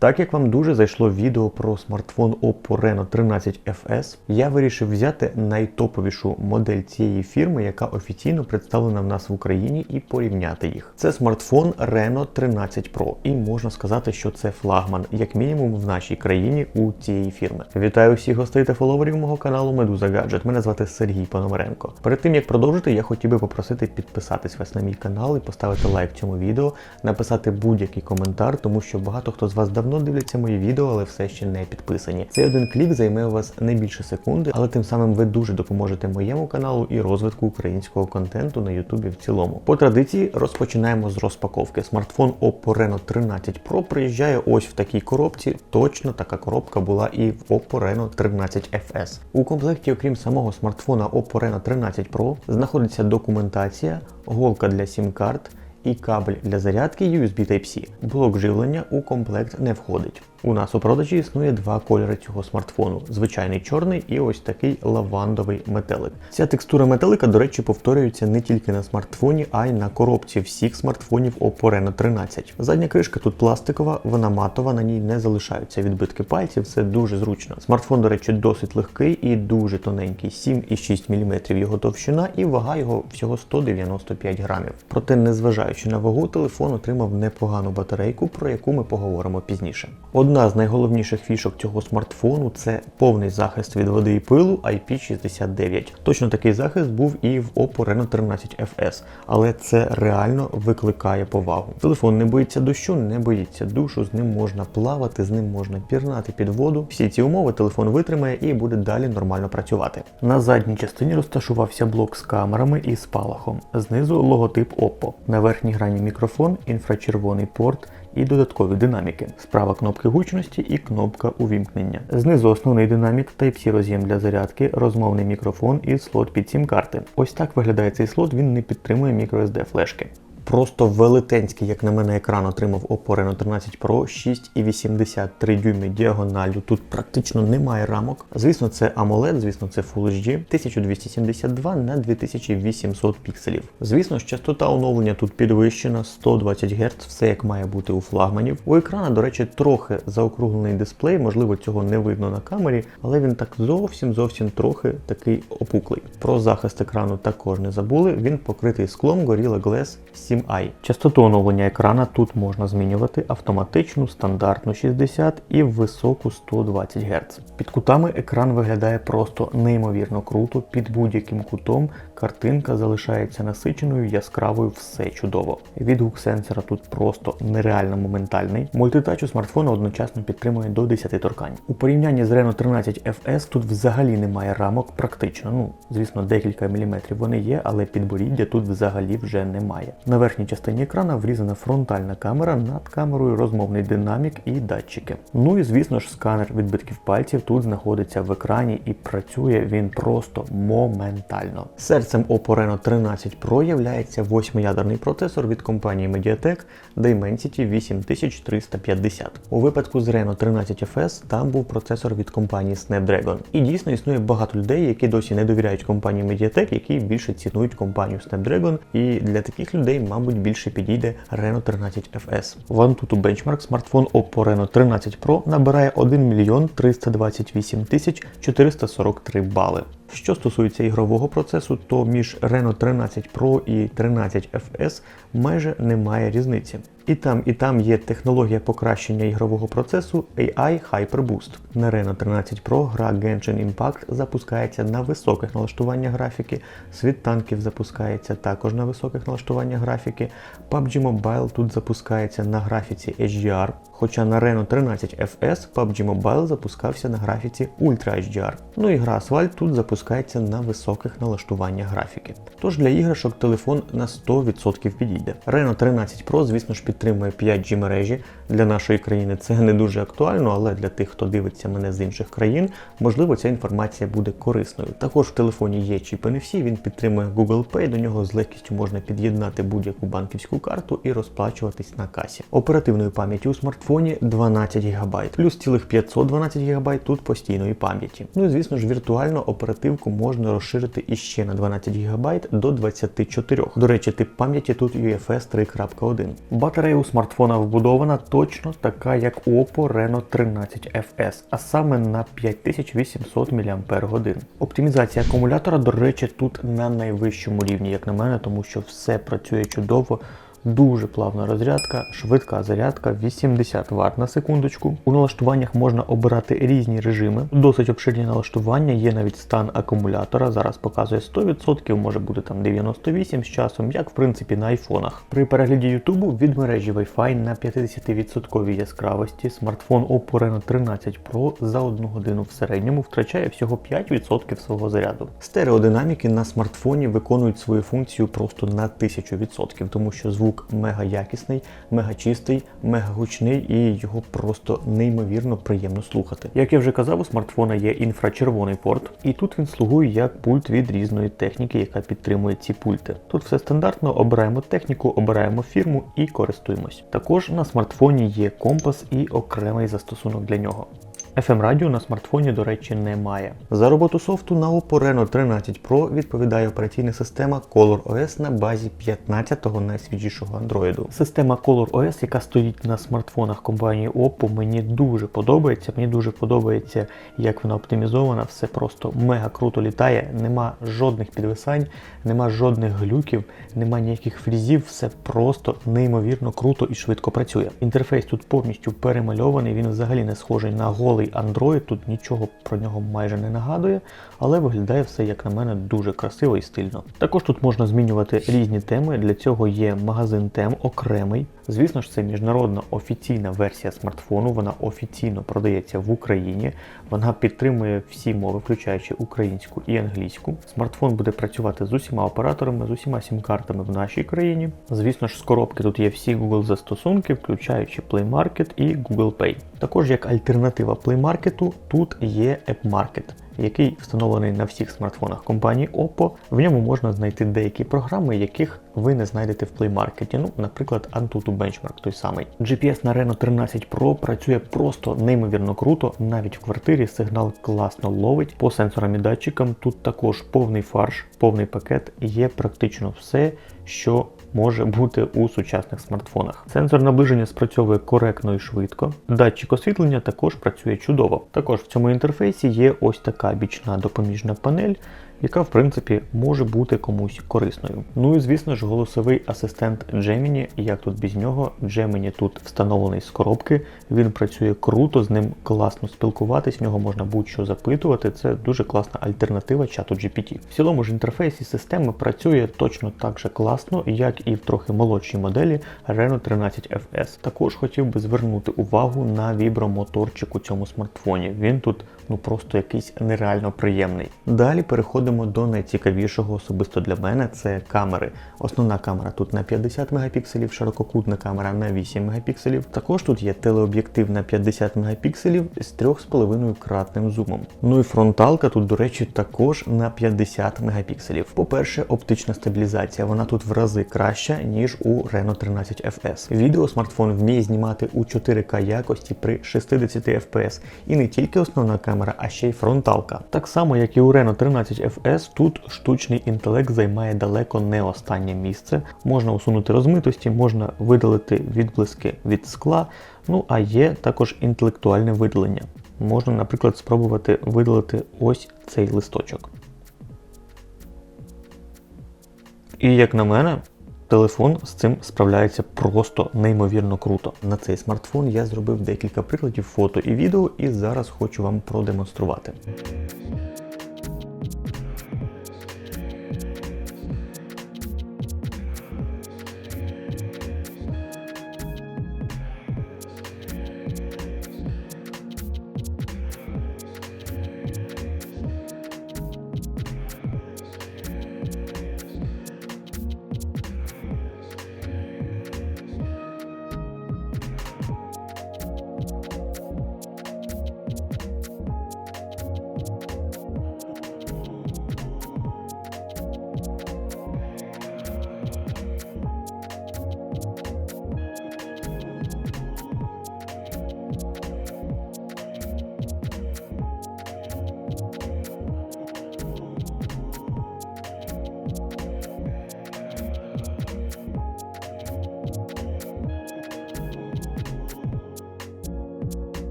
Так як вам дуже зайшло відео про смартфон Oppo Reno 13 FS, я вирішив взяти найтоповішу модель цієї фірми, яка офіційно представлена в нас в Україні, і порівняти їх. Це смартфон Reno 13 Pro, і можна сказати, що це флагман, як мінімум в нашій країні у цієї фірми. Вітаю всіх гостей та фоловерів мого каналу Медуза Гаджет. Мене звати Сергій Пономаренко. Перед тим як продовжити, я хотів би попросити підписатись вас на мій канал і поставити лайк цьому відео, написати будь-який коментар, тому що багато хто з вас давно дивляться мої відео, але все ще не підписані. Цей один клік займе у вас не більше секунди, але тим самим ви дуже допоможете моєму каналу і розвитку українського контенту на Ютубі в цілому. По традиції розпочинаємо з розпаковки. Смартфон Oppo Reno 13 Pro приїжджає ось в такій коробці. Точно така коробка була і в Oppo Reno 13 FS. У комплекті, окрім самого смартфона Oppo Reno 13 Pro, знаходиться документація, голка для сім-карт і кабель для зарядки USB Type-C. Блок живлення у комплект не входить. У нас у продажі існує два кольори цього смартфону: звичайний чорний і ось такий лавандовий метелик. Ця текстура метелика, до речі, повторюється не тільки на смартфоні, а й на коробці всіх смартфонів Oppo Reno 13. Задня кришка тут пластикова, вона матова, на ній не залишаються відбитки пальців, це дуже зручно. Смартфон, до речі, досить легкий і дуже тоненький, 7,6 мм його товщина і вага його всього 195 грамів. Проте, незважаючи на вагу, телефон отримав непогану батарейку, про яку ми поговоримо пізніше. Одна з найголовніших фішок цього смартфону це повний захист від води і пилу IP69. Точно такий захист був і в Oppo Reno 13 FS, але це реально викликає повагу. Телефон не боїться дощу, не боїться душу, з ним можна плавати, з ним можна пірнати під воду. Всі ці умови телефон витримає і буде далі нормально працювати. На задній частині розташувався блок з камерами і спалахом. Знизу логотип Oppo. На верхній грані мікрофон, інфрачервоний порт і додаткові динаміки. Справа кнопки гучності і кнопка увімкнення. Знизу основний динамік, Type-C роз'єм для зарядки, розмовний мікрофон і слот під сім карти. Ось так виглядає цей слот, він не підтримує microSD флешки. Просто велетенський, як на мене, екран отримав Oppo Reno 13 Pro 6,83 дюйми діагоналю. Тут практично немає рамок. Звісно, це AMOLED, звісно, це Full HD 1272 на 2800 пікселів. Звісно ж, частота оновлення тут підвищена 120 Гц, все як має бути у флагманів. У екрана, до речі, трохи заокруглений дисплей, можливо, цього не видно на камері, але він так зовсім зовсім трохи такий опуклий. Про захист екрану також не забули. Він покритий склом Gorilla Glass 7i. Частоту оновлення екрана тут можна змінювати автоматичну, стандартну 60 і високу 120 Гц. Під кутами екран виглядає просто неймовірно круто, під будь-яким кутом картинка залишається насиченою, яскравою, все чудово. Відгук сенсора тут просто нереально моментальний. Мультитач у смартфона одночасно підтримує до 10 торкань. У порівнянні з Reno 13 FS тут взагалі немає рамок практично. Ну, звісно, декілька міліметрів вони є, але підборіддя тут взагалі вже немає. Верхній частині екрана врізана фронтальна камера, над камерою розмовний динамік і датчики. Ну і звісно ж, сканер відбитків пальців тут знаходиться в екрані і працює він просто моментально. Серцем Oppo Reno 13 Pro являється восьмиядерний процесор від компанії Mediatek Dimensity 8350. У випадку з Reno 13 FS там був процесор від компанії Snapdragon. І дійсно існує багато людей, які досі не довіряють компанії Mediatek, які більше цінують компанію Snapdragon. І для таких людей, мабуть, більше підійде Reno 13 FS. В Antutu Benchmark смартфон Oppo Reno 13 Pro набирає 1 мільйон 328 тисяч 443 бали. Що стосується ігрового процесу, то між Reno 13 Pro і 13 FS майже немає різниці. І там, і там є технологія покращення ігрового процесу AI Hyper Boost. На Reno 13 Pro гра Genshin Impact запускається на високих налаштуваннях графіки, світ танків запускається також на високих налаштуваннях графіки. PUBG Mobile тут запускається на графіці HDR, хоча на Reno 13 FS PUBG Mobile запускався на графіці Ultra HDR. Ну і гра Asphalt тут запускається на високих налаштуваннях графіки. Тож для іграшок телефон на 100% підійде. Reno 13 Pro, звісно ж, підтримує 5G мережі. Для нашої країни це не дуже актуально, але для тих, хто дивиться мене з інших країн, можливо, ця інформація буде корисною. Також в телефоні є чіп NFC, він підтримує Google Pay, до нього з легкістю можна під'єднати будь-яку банківську карту і розплачуватись на касі. Оперативної пам'яті у смартфоні смартфоні 12 ГБ, плюс цілих 512 ГБ тут постійної пам'яті. Ну і звісно ж, віртуально оперативку можна розширити іще на 12 ГБ до 24. До речі, тип пам'яті тут UFS 3.1. Батарея у смартфона вбудована точно така, як у Oppo Reno 13 FS, а саме на 5800 мАч. Оптимізація акумулятора, до речі, тут на найвищому рівні, як на мене, тому що все працює чудово. Дуже плавна розрядка, швидка зарядка, 80 Вт на секундочку. У налаштуваннях можна обирати різні режими. Досить обширні налаштування, є навіть стан акумулятора. Зараз показує 100%, може бути там 98 з часом, як в принципі на айфонах. При перегляді Ютубу від мережі Wi-Fi на 50% яскравості смартфон Oppo Reno 13 Pro за одну годину в середньому втрачає всього 5% свого заряду. Стереодинаміки на смартфоні виконують свою функцію просто на 1000%, тому що звук мега якісний, мега чистий, мега гучний і його просто неймовірно приємно слухати. Як я вже казав, у смартфона є інфрачервоний порт, і тут він слугує як пульт від різної техніки, яка підтримує ці пульти. Тут все стандартно, обираємо техніку, обираємо фірму і користуємось. Також на смартфоні є компас і окремий застосунок для нього. FM радіо на смартфоні, до речі, немає. За роботу софту на Oppo Reno 13 Pro відповідає операційна система ColorOS на базі 15-го найсвіжішого Android. Система ColorOS, яка стоїть на смартфонах компанії Oppo, мені дуже подобається. Мені дуже подобається, як вона оптимізована, все просто мега круто літає, нема жодних підвисань, нема жодних глюків, нема ніяких фрізів, все просто неймовірно круто і швидко працює. Інтерфейс тут повністю перемальований, він взагалі не схожий на голий Android, тут нічого про нього майже не нагадує, але виглядає все, як на мене, дуже красиво і стильно. Також тут можна змінювати різні теми, для цього є магазин тем окремий. Звісно ж, це міжнародна офіційна версія смартфону, вона офіційно продається в Україні, вона підтримує всі мови, включаючи українську і англійську. Смартфон буде працювати з усіма операторами, з усіма сім-картами в нашій країні. Звісно ж, з коробки тут є всі Google застосунки, включаючи Play Market і Google Pay. Також як альтернатива Play Market тут є App Market який встановлений на всіх смартфонах компанії Oppo. В ньому можна знайти деякі програми, яких ви не знайдете в Play Market. Ну, наприклад, Antutu Benchmark той самий. GPS на Reno 13 Pro працює просто неймовірно круто. Навіть в квартирі сигнал класно ловить. По сенсорам і датчикам тут також повний фарш, повний пакет, є практично все, що може бути у сучасних смартфонах. Сенсор наближення спрацьовує коректно і швидко. Датчик освітлення також працює чудово. Також в цьому інтерфейсі є ось така бічна допоміжна панель, яка в принципі може бути комусь корисною. Ну і звісно ж, голосовий асистент Gemini, як тут без нього, Gemini тут встановлений з коробки, він працює круто, з ним класно спілкуватись, в нього можна будь-що запитувати. Це дуже класна альтернатива чату GPT. В цілому ж інтерфейсі системи працює точно так же класно, як і в трохи молодшій моделі Reno 13 FS. Також хотів би звернути увагу на вібромоторчик у цьому смартфоні. Він тут ну просто якийсь нереально приємний. Далі переходимо до найцікавішого особисто для мене це камери. Основна камера тут на 50 мегапікселів, ширококутна камера на 8 мегапікселів. Також тут є телеоб'єктив на 50 мегапікселів з 3,5 кратним зумом. Ну і фронталка тут, до речі, також на 50 мегапікселів. По-перше, оптична стабілізація. Вона тут в рази краща, ніж у Reno 13 FS. Відео смартфон вміє знімати у 4К якості при 60 FPS. І не тільки основна камера а ще й фронталка. Так само, як і у Reno 13 FS, тут штучний інтелект займає далеко не останнє місце. Можна усунути розмитості, можна видалити відблиски від скла. Ну а є також інтелектуальне видалення. Можна, наприклад, спробувати видалити ось цей листочок. І як на мене, Телефон з цим справляється просто неймовірно круто. На цей смартфон я зробив декілька прикладів фото і відео, і зараз хочу вам продемонструвати.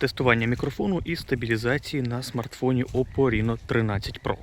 Тестування мікрофону і стабілізації на смартфоні Oppo Reno 13 Pro.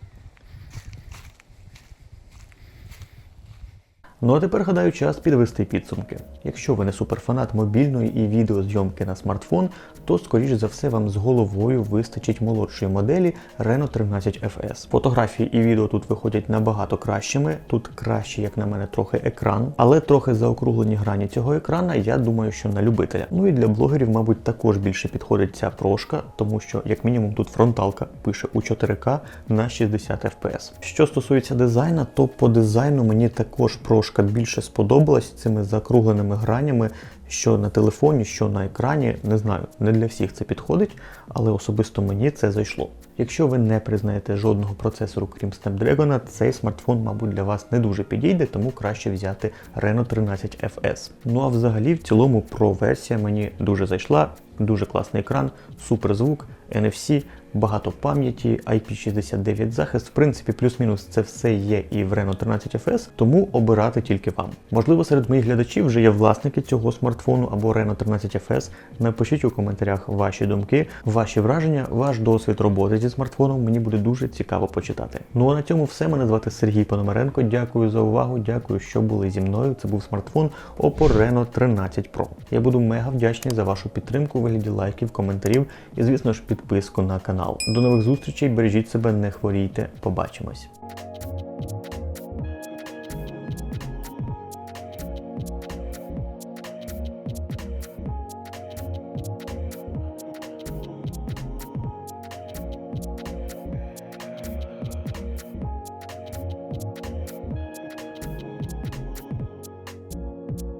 Ну а тепер гадаю час підвести підсумки. Якщо ви не суперфанат мобільної і відеозйомки на смартфон, то скоріш за все вам з головою вистачить молодшої моделі Reno 13 FS. Фотографії і відео тут виходять набагато кращими. Тут краще, як на мене, трохи екран, але трохи заокруглені грані цього екрана, я думаю, що на любителя. Ну і для блогерів, мабуть, також більше підходить ця прошка, тому що, як мінімум, тут фронталка пише у 4К на 60 FPS. Що стосується дизайна, то по дизайну мені також прошка більше сподобалась цими закругленими гранями, що на телефоні, що на екрані. Не знаю, не для всіх це підходить, але особисто мені це зайшло. Якщо ви не признаєте жодного процесору, крім Snapdragon, цей смартфон, мабуть, для вас не дуже підійде, тому краще взяти Reno 13 FS. Ну а взагалі, в цілому, Pro версія мені дуже зайшла. Дуже класний екран, супер звук, NFC, багато пам'яті, IP69 захист. В принципі, плюс-мінус це все є і в Reno 13 FS, тому обирати тільки вам. Можливо, серед моїх глядачів вже є власники цього смартфону або Reno 13 FS. Напишіть у коментарях ваші думки, ваші враження, ваш досвід роботи зі смартфоном. Мені буде дуже цікаво почитати. Ну а на цьому все. Мене звати Сергій Пономаренко. Дякую за увагу. Дякую, що були зі мною. Це був смартфон Oppo Reno 13 Pro. Я буду мега вдячний за вашу підтримку вигляді лайків, коментарів і, звісно ж, підписку на канал. До нових зустрічей, бережіть себе, не хворійте. Побачимось.